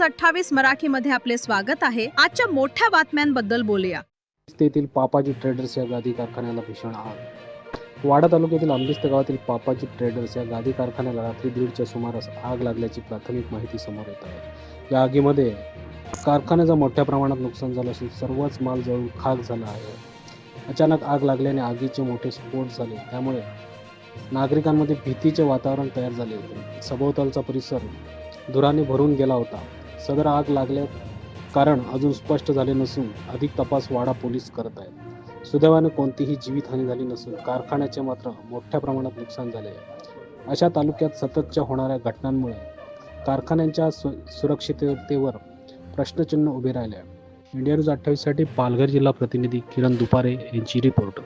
News अठ्ठावीस मराठीमध्ये आपले स्वागत आहे. आजच्या मोठ्या बातम्यांबद्दल बोलूया. तेथील पापाजी ट्रेडर्स या गादी कारखान्याला भीषण आग. वाडा तालुक्यातील आंबिस्त गावातील पापाजी ट्रेडर्स या गादी कारखान्याला रात्री दीडच्या सुमारास आग लागल्याची प्राथमिक माहिती समोर येत आहे. या आगीमध्ये कारखान्याचं मोठ्या प्रमाणात नुकसान झालं असून सर्वच माल जळून खाक झाला आहे. अचानक आग लागल्याने आगीचे मोठे स्फोट झाले. त्यामुळे नागरिकांमध्ये भीतीचे वातावरण तयार झाले. होते सभोवतालचा परिसर धुराने भरून गेला होता. सदर आग लागल्या कारण अजून स्पष्ट झाले नसून अधिक तपास वाडा पोलीस करत आहेत. सुदैवाने कोणतीही जीवितहानी झाली नसून कारखान्याचे मात्र मोठ्या प्रमाणात नुकसान झाले आहे. अशा तालुक्यात सततच्या होणाऱ्या घटनांमुळे कारखान्यांच्या सु सुरक्षिततेवर प्रश्नचिन्ह उभे राहिले आहे. इंडिया न्यूज अठ्ठावीससाठी पालघर जिल्हा प्रतिनिधी किरण दुपारे यांची रिपोर्ट.